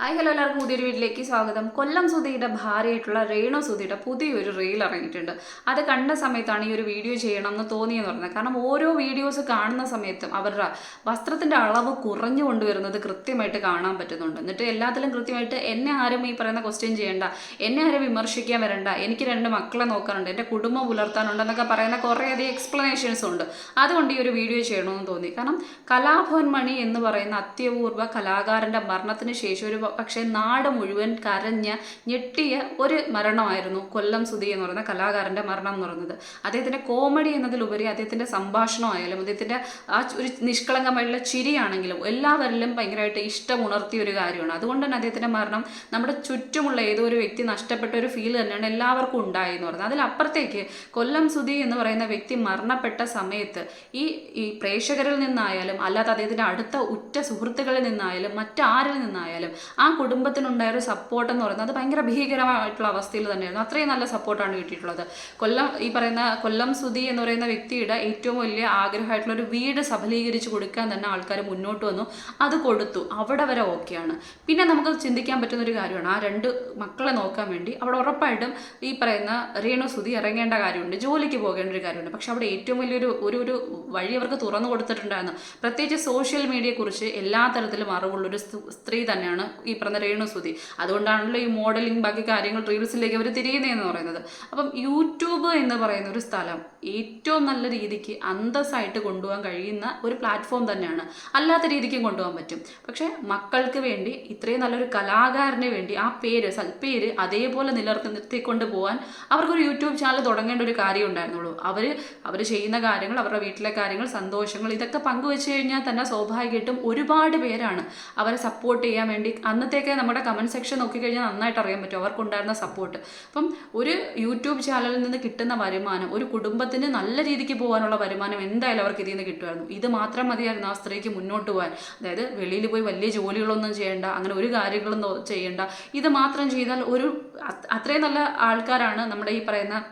Hi hello എല്ലാവർക്കും പുതിയൊരു വീട്ടിലേക്ക് സ്വാഗതം. കൊല്ലം സുധിയുടെ ഭാര്യയായിട്ടുള്ള രേണു സുധിയുടെ പുതിയൊരു റീൽ ഇറങ്ങിയിട്ടുണ്ട്. അത് കണ്ട സമയത്താണ് ഈ ഒരു വീഡിയോ ചെയ്യണം എന്ന് തോന്നിയെന്ന് പറഞ്ഞത്. കാരണം ഓരോ വീഡിയോസ് കാണുന്ന സമയത്തും അവരുടെ വസ്ത്രത്തിന്റെ അളവ് കുറഞ്ഞു കൊണ്ടുവരുന്നത് കൃത്യമായിട്ട് കാണാൻ പറ്റുന്നുണ്ട്. എന്നിട്ട് എല്ലാത്തിലും കൃത്യമായിട്ട് എന്നെ ആരും ഈ പറയുന്ന ക്വസ്റ്റ്യൻ ചെയ്യേണ്ട. എന്നെ ആരും വിമർശിക്കാൻ വരണ്ട. എനിക്ക് രണ്ട് മക്കളെ നോക്കാനുണ്ട്. എന്റെ കുടുംബം പുലർത്താനുണ്ട് എന്നൊക്കെ പറയുന്ന കുറേയധികം എക്സ്പ്ലനേഷൻസ് ഉണ്ട്. അതുകൊണ്ട് ഈ ഒരു വീഡിയോ ചെയ്യണമെന്ന് തോന്നി. കാരണം കലാഭവൻ മണി എന്ന് പറയുന്ന അത്യപൂർവ കലാകാരന്റെ മരണത്തിന് ശേഷം ഒരു പക്ഷേ നാട് മുഴുവൻ കരഞ്ഞ ഞെട്ടിയ ഒരു മരണമായിരുന്നു കൊല്ലം സുധി എന്ന് പറയുന്ന കലാകാരന്റെ മരണം എന്ന് പറയുന്നത്. അദ്ദേഹത്തിന്റെ കോമഡി എന്നതിലുപരി അദ്ദേഹത്തിന്റെ സംഭാഷണമായാലും അദ്ദേഹത്തിന്റെ ആ ഒരു നിഷ്കളങ്കമായിട്ടുള്ള ചിരിയാണെങ്കിലും എല്ലാവരിലും ഭയങ്കരമായിട്ട് ഇഷ്ടം ഉണർത്തിയ ഒരു കാര്യമാണ്. അതുകൊണ്ട് തന്നെ അദ്ദേഹത്തിന്റെ മരണം നമ്മുടെ ചുറ്റുമുള്ള ഏതൊരു വ്യക്തി നഷ്ടപ്പെട്ട ഒരു ഫീൽ തന്നെയാണ് എല്ലാവർക്കും ഉണ്ടായി എന്ന് പറയുന്നത്. അതിലപ്പുറത്തേക്ക് കൊല്ലം സുധി എന്ന് പറയുന്ന വ്യക്തി മരണപ്പെട്ട സമയത്ത് ഈ ഈ പ്രേക്ഷകരിൽ നിന്നായാലും അല്ലാതെ അദ്ദേഹത്തിന്റെ അടുത്ത ഉറ്റ സുഹൃത്തുക്കളിൽ നിന്നായാലും മറ്റാരിൽ നിന്നായാലും ആ കുടുംബത്തിനുണ്ടായ ഒരു സപ്പോർട്ട് എന്ന് പറയുന്നത് അത് ഭയങ്കര ഭീകരമായിട്ടുള്ള അവസ്ഥയിൽ തന്നെയായിരുന്നു. അത്രയും നല്ല സപ്പോർട്ടാണ് കിട്ടിയിട്ടുള്ളത്. കൊല്ലം ഈ പറയുന്ന കൊല്ലം സുധി എന്ന് പറയുന്ന വ്യക്തിയുടെ ഏറ്റവും വലിയ ആഗ്രഹമായിട്ടുള്ള ഒരു വീട് സഫലീകരിച്ച് കൊടുക്കാൻ തന്നെ ആൾക്കാർ മുന്നോട്ട് വന്നു. അത് കൊടുത്തു. അവിടെ വരെ ഓക്കെയാണ് പിന്നെ നമുക്ക് ചിന്തിക്കാൻ പറ്റുന്ന ഒരു കാര്യമാണ്. ആ രണ്ട് മക്കളെ നോക്കാൻ വേണ്ടി അവിടെ ഉറപ്പായിട്ടും ഈ പറയുന്ന രേണു സുധി ഇറങ്ങേണ്ട കാര്യമുണ്ട്. ജോലിക്ക് പോകേണ്ട ഒരു കാര്യമുണ്ട്. പക്ഷെ അവിടെ ഏറ്റവും വലിയൊരു ഒരു ഒരു വഴി അവർക്ക് തുറന്നു കൊടുത്തിട്ടുണ്ടായിരുന്നു. പ്രത്യേകിച്ച് സോഷ്യൽ മീഡിയയെക്കുറിച്ച് എല്ലാ തരത്തിലും അറിവുള്ളൊരു സ്തു- സ്ത്രീ തന്നെയാണ് ഈ പറഞ്ഞ രേണു സുധി. അതുകൊണ്ടാണല്ലോ ഈ മോഡലിംഗ് ബാക്കി കാര്യങ്ങൾ റീൽസിലേക്ക് അവർ തിരിയുന്നതെന്ന് പറയുന്നത്. അപ്പം യൂട്യൂബ് എന്ന് പറയുന്ന ഒരു സ്ഥലം ഏറ്റവും നല്ല രീതിക്ക് അന്തസ്സായിട്ട് കൊണ്ടുപോകാൻ കഴിയുന്ന ഒരു പ്ലാറ്റ്ഫോം തന്നെയാണ്. അല്ലാത്ത രീതിക്കും കൊണ്ടുപോകാൻ പറ്റും. പക്ഷേ മക്കൾക്ക് വേണ്ടി ഇത്രയും നല്ലൊരു കലാകാരന് വേണ്ടി ആ പേര് സൽപ്പേര് അതേപോലെ നിലനിർത്തി നിർത്തിക്കൊണ്ട് പോകാൻ അവർക്കൊരു യൂട്യൂബ് ചാനൽ തുടങ്ങേണ്ട ഒരു കാര്യം ഉണ്ടായിരുന്നുള്ളൂ. അവർ അവർ ചെയ്യുന്ന കാര്യങ്ങൾ അവരുടെ വീട്ടിലെ കാര്യങ്ങൾ സന്തോഷങ്ങൾ ഇതൊക്കെ പങ്കുവെച്ച് കഴിഞ്ഞാൽ തന്നെ സ്വാഭാവികമായിട്ടും ഒരുപാട് പേരാണ് അവരെ സപ്പോർട്ട് ചെയ്യാൻ വേണ്ടി അന്നത്തേക്ക് നമ്മുടെ കമന്റ് സെക്ഷൻ നോക്കിക്കഴിഞ്ഞാൽ നന്നായിട്ട് അറിയാൻ പറ്റും. അവർക്കുണ്ടായിരുന്ന സപ്പോർട്ട് അപ്പം ഒരു യൂട്യൂബ് ചാനലിൽ നിന്ന് കിട്ടുന്ന വരുമാനം ഒരു കുടുംബത്തിന് നല്ല രീതിക്ക് പോകാനുള്ള വരുമാനം എന്തായാലും അവർക്ക് ഇതിൽ നിന്ന് കിട്ടുമായിരുന്നു. ഇത് മാത്രം മതിയായിരുന്നു ആ സ്ത്രീക്ക് മുന്നോട്ട് പോകാൻ. അതായത് വെളിയിൽ പോയി വലിയ ജോലികളൊന്നും ചെയ്യേണ്ട അങ്ങനെ ഒരു കാര്യങ്ങളും ചെയ്യേണ്ട. ഇത് മാത്രം ചെയ്താൽ ഒരു അത്- അത്രയും നല്ല ആൾക്കാരാണ് നമ്മുടെ ഈ പറയുന്ന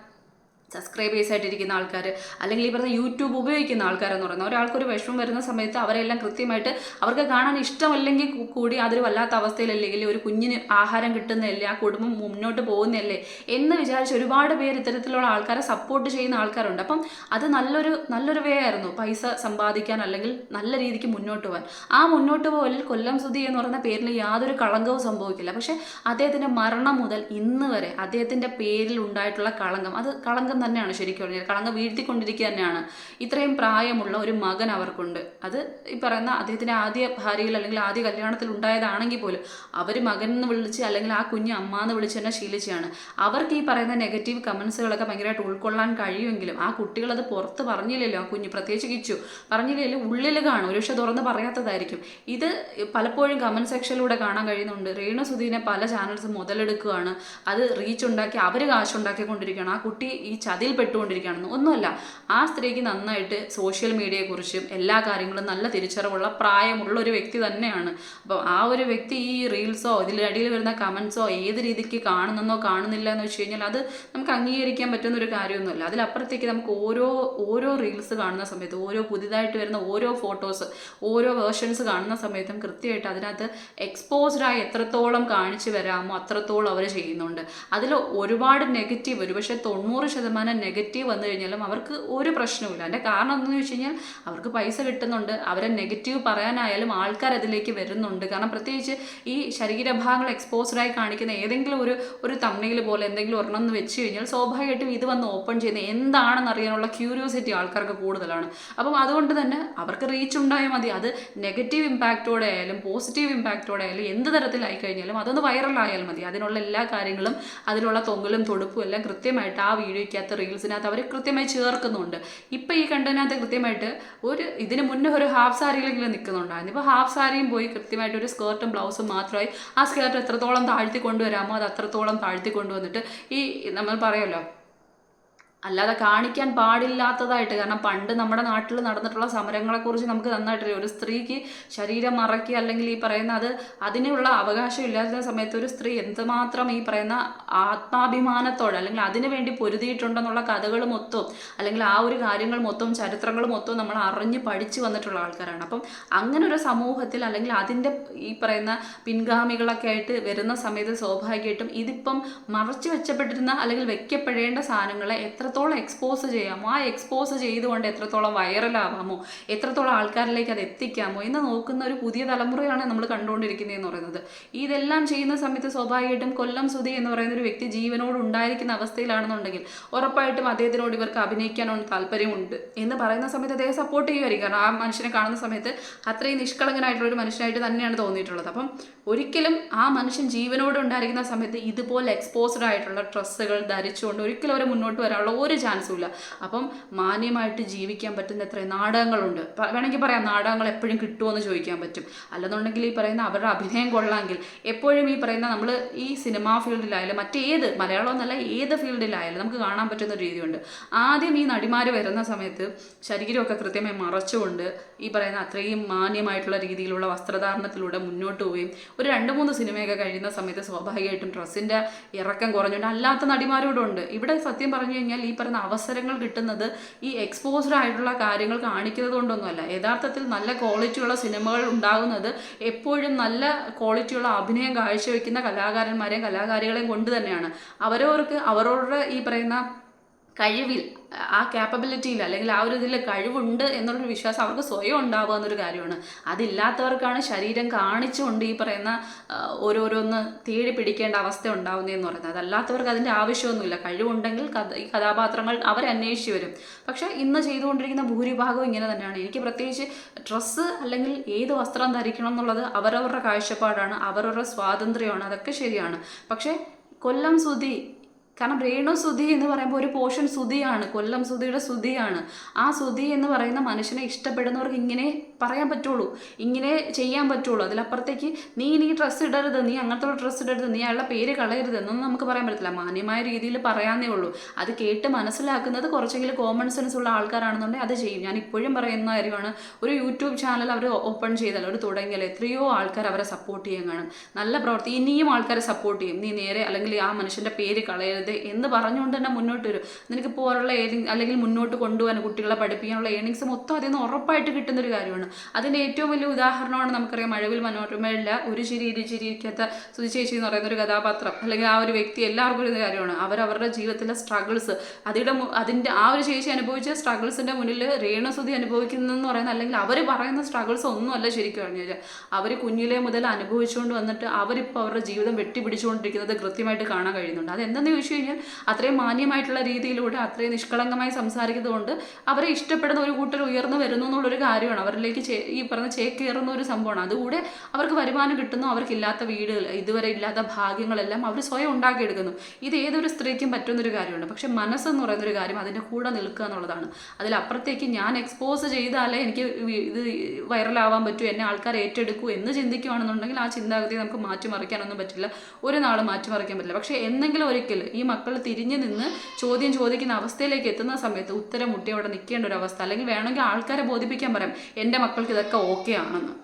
സബ്സ്ക്രൈബേഴ്സ് ആയിട്ടിരിക്കുന്ന ആൾക്കാർ അല്ലെങ്കിൽ ഈ പറഞ്ഞ യൂട്യൂബ് ഉപയോഗിക്കുന്ന ആൾക്കാരെന്ന് പറയുന്നത് ഒരാൾക്കൊരു വിഷമം വരുന്ന സമയത്ത് അവരെല്ലാം കൃത്യമായിട്ട് അവർക്ക് കാണാൻ ഇഷ്ടമല്ലെങ്കിൽ കൂടി അതൊരു വല്ലാത്ത അവസ്ഥയിലല്ലെങ്കിൽ ഒരു കുഞ്ഞിന് ആഹാരം കിട്ടുന്നതല്ലേ ആ കുടുംബം മുന്നോട്ട് പോകുന്നതല്ലേ എന്ന് വിചാരിച്ച് ഒരുപാട് പേര് ഇത്തരത്തിലുള്ള ആൾക്കാരെ സപ്പോർട്ട് ചെയ്യുന്ന ആൾക്കാരുണ്ട്. അപ്പം അത് നല്ലൊരു നല്ലൊരു വേ ആയിരുന്നു പൈസ സമ്പാദിക്കാൻ അല്ലെങ്കിൽ നല്ല രീതിക്ക് മുന്നോട്ട് പോകാൻ. ആ മുന്നോട്ട് പോകലിൽ കൊല്ലം സുധി എന്ന് പറയുന്ന പേരിൽ യാതൊരു കളങ്കവും സംഭവിക്കില്ല. പക്ഷേ അദ്ദേഹത്തിന്റെ മരണം മുതൽ ഇന്ന് വരെ അദ്ദേഹത്തിന്റെ പേരിൽ ഉണ്ടായിട്ടുള്ള കളങ്കം അത് കളങ്കം തന്നെയാണ് ശരിക്കും പറഞ്ഞാൽ. കളങ്കം വീഴ്ത്തിക്കൊണ്ടിരിക്കുക തന്നെയാണ്. ഇത്രയും പ്രായമുള്ള ഒരു മകൻ അവർക്കുണ്ട്. അത് ഈ പറയുന്ന അദ്ദേഹത്തിന്റെ ആദ്യ ഭാര്യയിൽ അല്ലെങ്കിൽ ആദ്യ കല്യാണത്തിൽ ഉണ്ടായതാണെങ്കിൽ പോലും അവർ മകൻ എന്ന് വിളിച്ച് അല്ലെങ്കിൽ ആ കുഞ്ഞ് അമ്മ എന്ന് വിളിച്ച് തന്നെ ശീലിച്ചാണ് അവർക്ക് ഈ പറയുന്ന നെഗറ്റീവ് കമൻസുകളൊക്കെ ഭയങ്കരമായിട്ട് ഉൾക്കൊള്ളാൻ കഴിയുമെങ്കിലും ആ കുട്ടികളത് പുറത്ത് പറഞ്ഞില്ലല്ലോ. ആ കുഞ്ഞ് പ്രത്യേകിച്ച് കിച്ചു പറഞ്ഞില്ലല്ലോ. ഉള്ളിൽ കാണും. ഒരു പക്ഷെ തുറന്ന് പറയാത്തതായിരിക്കും. ഇത് പലപ്പോഴും കമന്റ് സെക്ഷനിലൂടെ കാണാൻ കഴിയുന്നുണ്ട്. രേണു സുധീനെ പല ചാനൽസ് മുതലെടുക്കുകയാണ്. അത് റീച്ച് ഉണ്ടാക്കി അവർ കാശുണ്ടാക്കിക്കൊണ്ടിരിക്കുകയാണ് ആ കുട്ടി ഈ ചതിയിൽ പെട്ടുകൊണ്ടിരിക്കുകയാണെന്ന് ഒന്നുമല്ല. ആ സ്ത്രീക്ക് നന്നായിട്ട് സോഷ്യൽ മീഡിയയെക്കുറിച്ചും എല്ലാ കാര്യങ്ങളും നല്ല തിരിച്ചറിവുള്ള പ്രായമുള്ള ഒരു വ്യക്തി തന്നെയാണ്. അപ്പോൾ ആ ഒരു വ്യക്തി ഈ റീൽസോ ഇതിലടിയിൽ വരുന്ന കമൻസോ ഏത് രീതിക്ക് കാണുന്നെന്നോ കാണുന്നില്ല എന്ന് വെച്ച് കഴിഞ്ഞാൽ അത് നമുക്ക് അംഗീകരിക്കാൻ പറ്റുന്ന ഒരു കാര്യമൊന്നുമല്ല. അതിലപ്പുറത്തേക്ക് നമുക്ക് ഓരോ ഓരോ റീൽസ് കാണുന്ന സമയത്ത് ഓരോ പുതിയതായിട്ട് വരുന്ന ഓരോ ഫോട്ടോസ് ഓരോ വേർഷൻസ് കാണുന്ന സമയത്തും കൃത്യമായിട്ട് അതിനകത്ത് എക്സ്പോസ്ഡായി എത്രത്തോളം കാണിച്ചു വരാമോ അത്രത്തോളം അവർ ചെയ്യുന്നുണ്ട്. അതിൽ ഒരുപാട് നെഗറ്റീവ് ഒരുപക്ഷെ തൊണ്ണൂറ് ശതമാനം നെഗറ്റീവ് വന്നു കഴിഞ്ഞാലും അവർക്ക് ഒരു പ്രശ്നവുമില്ല. അതിന്റെ കാരണം എന്താണെന്ന് വെച്ച് കഴിഞ്ഞാൽ അവർക്ക് പൈസ കിട്ടുന്നുണ്ട്. അവരെ നെഗറ്റീവ് പറയാനായാലും ആൾക്കാർ അതിലേക്ക് വരുന്നുണ്ട്. കാരണം പ്രത്യേകിച്ച് ഈ ശരീരഭാഗങ്ങൾ എക്സ്പോസ്ഡായി കാണിക്കുന്ന ഏതെങ്കിലും ഒരു ഒരു തമ്മിൽ പോലെ എന്തെങ്കിലും ഒരെണ്ണം എന്ന് വെച്ച് കഴിഞ്ഞാൽ സ്വാഭാവികമായിട്ടും ഇത് വന്ന് ഓപ്പൺ ചെയ്യുന്ന എന്താണെന്ന് അറിയാനുള്ള ക്യൂരിയോസിറ്റി ആൾക്കാർക്ക് കൂടുതലാണ്. അപ്പം അതുകൊണ്ട് തന്നെ അവർക്ക് റീച്ച് ഉണ്ടായാൽ മതി. അത് നെഗറ്റീവ് ഇമ്പാക്റ്റോടെ ആയാലും പോസിറ്റീവ് ഇമ്പാക്റ്റോടെ ആയാലും എന്ത് തരത്തിലായി കഴിഞ്ഞാലും അതൊന്ന് വൈറലായാൽ മതി. അതിനുള്ള എല്ലാ കാര്യങ്ങളും അതിലുള്ള തൊങ്ങലും തൊടുപ്പും എല്ലാം കൃത്യമായിട്ട് ആ വീഡിയോയ്ക്കകത്ത് റീൽസിനകത്ത് അവർ കൃത്യമായി ചേർക്കുന്നുണ്ട്. ഇപ്പം ഈ കണ്ടതിനകത്ത് കൃത്യമായിട്ട് ഒരു ഇതിന് മുന്നേ ഒരു ഹാഫ് സാരിയിലെങ്കിലും നിൽക്കുന്നുണ്ടായിരുന്നു ഇപ്പോൾ ഹാഫ് സാരിയും പോയി കൃത്യമായിട്ട് ഒരു സ്കേർട്ടും ബ്ലൗസും മാത്രമായി ആ സ്കേർട്ട് എത്രത്തോളം താഴ്ത്തി കൊണ്ടുവരാമോ അത് അത്രത്തോളം താഴ്ത്തി കൊണ്ടുവന്നിട്ട് ഈ നമ്മൾ പറയുമല്ലോ അല്ലാതെ കാണിക്കാൻ പാടില്ലാത്തതായിട്ട്. കാരണം പണ്ട് നമ്മുടെ നാട്ടിൽ നടന്നിട്ടുള്ള സമരങ്ങളെക്കുറിച്ച് നമുക്ക് നന്നായിട്ടറിയാം. ഒരു സ്ത്രീക്ക് ശരീരം മറക്കി അല്ലെങ്കിൽ ഈ പറയുന്ന അത് അതിനുള്ള അവകാശം ഇല്ലാത്ത സമയത്ത് ഒരു സ്ത്രീ എന്തുമാത്രം ഈ പറയുന്ന ആത്മാഭിമാനത്തോടെ അല്ലെങ്കിൽ അതിനു വേണ്ടി പൊരുതിയിട്ടുണ്ടെന്നുള്ള കഥകൾ മൊത്തവും അല്ലെങ്കിൽ ആ ഒരു കാര്യങ്ങൾ മൊത്തവും ചരിത്രങ്ങൾ മൊത്തവും നമ്മൾ അറിഞ്ഞ് പഠിച്ചു വന്നിട്ടുള്ള ആൾക്കാരാണ്. അപ്പം അങ്ങനെ ഒരു സമൂഹത്തിൽ അല്ലെങ്കിൽ അതിന്റെ ഈ പറയുന്ന പിൻഗാമികളൊക്കെ ആയിട്ട് വരുന്ന സമയത്ത് സ്വാഭാവികമായിട്ടും ഇതിപ്പം മറച്ചു വെച്ചപ്പെട്ടിരുന്ന അല്ലെങ്കിൽ വെക്കപ്പെടേണ്ട സാധനങ്ങളെ എത്രത്തോളം എക്സ്പോസ് ചെയ്യാമോ ആ എക്സ്പോസ് ചെയ്തുകൊണ്ട് എത്രത്തോളം വൈറലാവാമോ എത്രത്തോളം ആൾക്കാരിലേക്ക് അത് എത്തിക്കാമോ എന്ന് നോക്കുന്ന ഒരു പുതിയ തലമുറയാണ് നമ്മൾ കണ്ടുകൊണ്ടിരിക്കുന്നതെന്ന് പറയുന്നത്. ഇതെല്ലാം ചെയ്യുന്ന സമയത്ത് സ്വാഭാവികമായിട്ടും കൊല്ലം സുധി എന്ന് പറയുന്ന ഒരു വ്യക്തി ജീവനോട് ഉണ്ടായിരിക്കുന്ന അവസ്ഥയിലാണെന്നുണ്ടെങ്കിൽ ഉറപ്പായിട്ടും അദ്ദേഹത്തിനോട് ഇവർക്ക് അഭിനയിക്കാനുള്ള താല്പര്യമുണ്ട് എന്ന് പറയുന്ന സമയത്ത് അദ്ദേഹം സപ്പോർട്ട് ചെയ്യുമായിരിക്കും. കാരണം ആ മനുഷ്യനെ കാണുന്ന സമയത്ത് അത്രയും നിഷ്കളങ്കനായിട്ടുള്ള ഒരു മനുഷ്യനായിട്ട് തന്നെയാണ് തോന്നിയിട്ടുള്ളത്. അപ്പം ഒരിക്കലും ആ മനുഷ്യൻ ജീവനോട് ഉണ്ടായിരിക്കുന്ന സമയത്ത് ഇതുപോലെ എക്സ്പോസ്ഡ് ആയിട്ടുള്ള ഡ്രസ്സുകൾ ധരിച്ചുകൊണ്ട് ഒരിക്കലും അവർ മുന്നോട്ട് വരാനുള്ള ഒരു ചാൻസും ഇല്ല അപ്പം മാന്യമായിട്ട് ജീവിക്കാൻ പറ്റുന്ന എത്ര നാടകങ്ങളുണ്ട്. വേണമെങ്കിൽ പറയാം നാടകങ്ങൾ എപ്പോഴും കിട്ടുമോ ചോദിക്കാൻ പറ്റും. അല്ലെന്നുണ്ടെങ്കിൽ ഈ പറയുന്ന അവരുടെ അഭിനയം കൊള്ളാമെങ്കിൽ എപ്പോഴും ഈ പറയുന്ന നമ്മൾ ഈ സിനിമാ ഫീൽഡിലായാലും മറ്റേത് മലയാളം എന്നല്ല ഏത് ഫീൽഡിലായാലും നമുക്ക് കാണാൻ പറ്റുന്ന ഒരു രീതിയുണ്ട്. ആദ്യം ഈ നടിമാർ വരുന്ന സമയത്ത് ശരീരമൊക്കെ കൃത്യമായി മറച്ചുകൊണ്ട് ഈ പറയുന്ന അത്രയും മാന്യമായിട്ടുള്ള രീതിയിലുള്ള വസ്ത്രധാരണത്തിലൂടെ മുന്നോട്ട് പോവുകയും ഒരു രണ്ട് മൂന്ന് സിനിമയൊക്കെ കഴിയുന്ന സമയത്ത് സ്വാഭാവികമായിട്ടും ഡ്രസ്സിന്റെ ഇറക്കം കുറഞ്ഞുകൊണ്ട് അല്ലാത്ത നടിമാരോടുണ്ട് ഇവിടെ സത്യം പറഞ്ഞു കഴിഞ്ഞാൽ ഈ പറയുന്ന അവസരങ്ങൾ കിട്ടുന്നത് ഈ എക്സ്പോസ്ഡ് ആയിട്ടുള്ള കാര്യങ്ങൾ കാണിക്കുന്നത് കൊണ്ടൊന്നുമല്ല യഥാർത്ഥത്തിൽ നല്ല ക്വാളിറ്റിയുള്ള സിനിമകൾ ഉണ്ടാകുന്നത് എപ്പോഴും നല്ല ക്വാളിറ്റിയുള്ള അഭിനയം കാഴ്ചവെക്കുന്ന കലാകാരന്മാരെയും കലാകാരികളെയും കൊണ്ട് തന്നെയാണ്. അവരവർക്ക് അവരവരുടെ ഈ പറയുന്ന കഴിവിൽ ആ ക്യാപ്പബിലിറ്റിയിൽ അല്ലെങ്കിൽ ആ ഒരു ഇതിൽ കഴിവുണ്ട് എന്നുള്ളൊരു വിശ്വാസം അവർക്ക് സ്വയം ഉണ്ടാവുക എന്നൊരു കാര്യമാണ്. അതില്ലാത്തവർക്കാണ് ശരീരം കാണിച്ചുകൊണ്ട് ഈ പറയുന്ന ഓരോരോന്ന് തേടി പിടിക്കേണ്ട അവസ്ഥ ഉണ്ടാവുന്നതെന്ന് പറയുന്നത്. അതല്ലാത്തവർക്ക് അതിന്റെ ആവശ്യമൊന്നുമില്ല. കഴിവുണ്ടെങ്കിൽ കഥ ഈ കഥാപാത്രങ്ങൾ അവരന്വേഷിച്ച് വരും. പക്ഷേ ഇന്ന് ചെയ്തുകൊണ്ടിരിക്കുന്ന ഭൂരിഭാഗവും ഇങ്ങനെ തന്നെയാണ്. എനിക്ക് പ്രത്യേകിച്ച് ഡ്രസ്സ് അല്ലെങ്കിൽ ഏത് വസ്ത്രം ധരിക്കണം എന്നുള്ളത് അവരവരുടെ കാഴ്ചപ്പാടാണ് അവരവരുടെ സ്വാതന്ത്ര്യമാണ് അതൊക്കെ ശരിയാണ്. പക്ഷേ കൊല്ലം സുധി കാരണം രേണു സുധി എന്ന് പറയുമ്പോൾ ഒരു പോർഷൻ സുധിയാണ് കൊല്ലം സുധിയുടെ സുധിയാണ്. ആ സുധി എന്ന് പറയുന്ന മനുഷ്യനെ ഇഷ്ടപ്പെടുന്നവർക്ക് ഇങ്ങനെ പറയാൻ പറ്റുള്ളൂ ഇങ്ങനെ ചെയ്യാൻ പറ്റുള്ളൂ. അതിലപ്പുറത്തേക്ക് നീ നീ ഡ്രസ്സ് ഇടരുത് നീ അങ്ങനത്തെ ഡ്രസ്സ് ഇടരുത് നീ അയാളുടെ പേര് കളയരുത് എന്നൊന്നും നമുക്ക് പറയാൻ പറ്റില്ല മാന്യമായ രീതിയിൽ പറയാന്നേ ഉള്ളൂ. അത് കേട്ട് മനസ്സിലാക്കുന്നത് കുറച്ചെങ്കിലും കോമൺ സെൻസ് ഉള്ള ആൾക്കാരാണെന്നുണ്ടെങ്കിൽ അത് ചെയ്യും. ഞാൻ ഇപ്പോഴും പറയുന്ന കാര്യമാണ് ഒരു യൂട്യൂബ് ചാനൽ അവർ ഓപ്പൺ ചെയ്താൽ അവർ തുടങ്ങിയാൽ എത്രയോ ആൾക്കാർ അവരെ സപ്പോർട്ട് ചെയ്യാൻ കാണും. നല്ല പ്രവൃത്തി ഇനിയും ആൾക്കാരെ സപ്പോർട്ട് ചെയ്യും. നീ നേരെ അല്ലെങ്കിൽ ആ മനുഷ്യന്റെ പേര് കളയരുത്. എന്ന് പറഞ്ഞുകൊണ്ട് തന്നെ മുന്നോട്ട് വരും. നിനക്ക് പോകാനുള്ള ഏണിങ് അല്ലെങ്കിൽ മുന്നോട്ട് കൊണ്ടുപോകാൻ കുട്ടികളെ പഠിപ്പിക്കാനുള്ള ഏണിങ്സ് മൊത്തം അതിൽ നിന്ന് ഉറപ്പായിട്ട് കിട്ടുന്നൊരു കാര്യമാണ്. അതിന്റെ ഏറ്റവും വലിയ ഉദാഹരണമാണ് നമുക്കറിയാം മഴവിൽ മനോരമയില്ല ഒരു ചിരി ഇരു ചിരിക്കാത്ത സുധിശേഷി എന്ന് പറയുന്ന ഒരു കഥാപാത്രം. അല്ലെങ്കിൽ ആ ഒരു വ്യക്തി എല്ലാവർക്കും ഒരു കാര്യമാണ്. അവരവരുടെ ജീവിതത്തിലെ സ്ട്രഗിൾസ് അതിയുടെ അതിന്റെ ആ ഒരു ശേഷി അനുഭവിച്ച സ്ട്രഗിൾസിന്റെ മുന്നിൽ രേണസുതി അനുഭവിക്കുന്നതെന്ന് പറയുന്നത് അല്ലെങ്കിൽ അവർ പറയുന്ന സ്ട്രഗിൾസ് ഒന്നുമല്ല ശരിക്കും പറഞ്ഞു കഴിഞ്ഞാൽ. അവർ കുഞ്ഞിലെ മുതൽ അനുഭവിച്ചുകൊണ്ട് വന്നിട്ട് അവരിപ്പോൾ അവരുടെ ജീവിതം വെട്ടിപ്പിടിച്ചുകൊണ്ടിരിക്കുന്നത് കൃത്യമായിട്ട് കാണാൻ കഴിയുന്നുണ്ട്. അതെന്തെന്ന് ചോദിച്ചു കഴിഞ്ഞാൽ അത്രയും മാന്യമായിട്ടുള്ള രീതിയിലൂടെ അത്രയും നിഷ്കളങ്കമായി സംസാരിക്കുന്നതുകൊണ്ട് അവരെ ഇഷ്ടപ്പെടുന്ന ഒരു കൂട്ടർ ഉയർന്നു വരുന്നു എന്നുള്ളൊരു കാര്യമാണ്. അവരിലേക്ക് ഈ പറഞ്ഞ ചേക്കേറുന്ന ഒരു സംഭവമാണ്. അതുകൂടെ അവർക്ക് വരുമാനം കിട്ടുന്നു അവർക്കില്ലാത്ത വീടുകൾ ഇതുവരെ ഇല്ലാത്ത ഭാഗ്യങ്ങളെല്ലാം അവർ സ്വയം ഉണ്ടാക്കിയെടുക്കുന്നു. ഇത് ഏതൊരു സ്ത്രീക്കും പറ്റുന്നൊരു കാര്യമാണ്. പക്ഷെ മനസ്സെന്ന് പറയുന്നൊരു കാര്യം അതിന്റെ കൂടെ നിൽക്കുക എന്നുള്ളതാണ്. അതിലപ്പുറത്തേക്ക് ഞാൻ എക്സ്പോസ് ചെയ്താലേ എനിക്ക് ഇത് വൈറലാവാൻ പറ്റൂ എന്നെ ആൾക്കാർ ഏറ്റെടുക്കൂ എന്ന് ചിന്തിക്കുകയാണെന്നുണ്ടെങ്കിൽ ആ ചിന്താഗതി നമുക്ക് മാറ്റിമറിക്കാനൊന്നും പറ്റില്ല. ഒരു നാൾ മാറ്റിമറിക്കാൻ പറ്റില്ല. പക്ഷേ എന്തെങ്കിലും ഒരിക്കൽ ഈ മക്കൾ തിരിഞ്ഞു നിന്ന് ചോദ്യം ചോദിക്കുന്ന അവസ്ഥയിലേക്ക് എത്തുന്ന സമയത്ത് ഉത്തരം മുട്ടി അവിടെ നിൽക്കേണ്ട ഒരു അവസ്ഥ. അല്ലെങ്കിൽ വേണമെങ്കിൽ ആൾക്കാരെ ബോധിപ്പിക്കാൻ പറയാം എന്റെ മക്കൾക്ക് ഇതൊക്കെ ഓക്കെ ആണെന്ന്.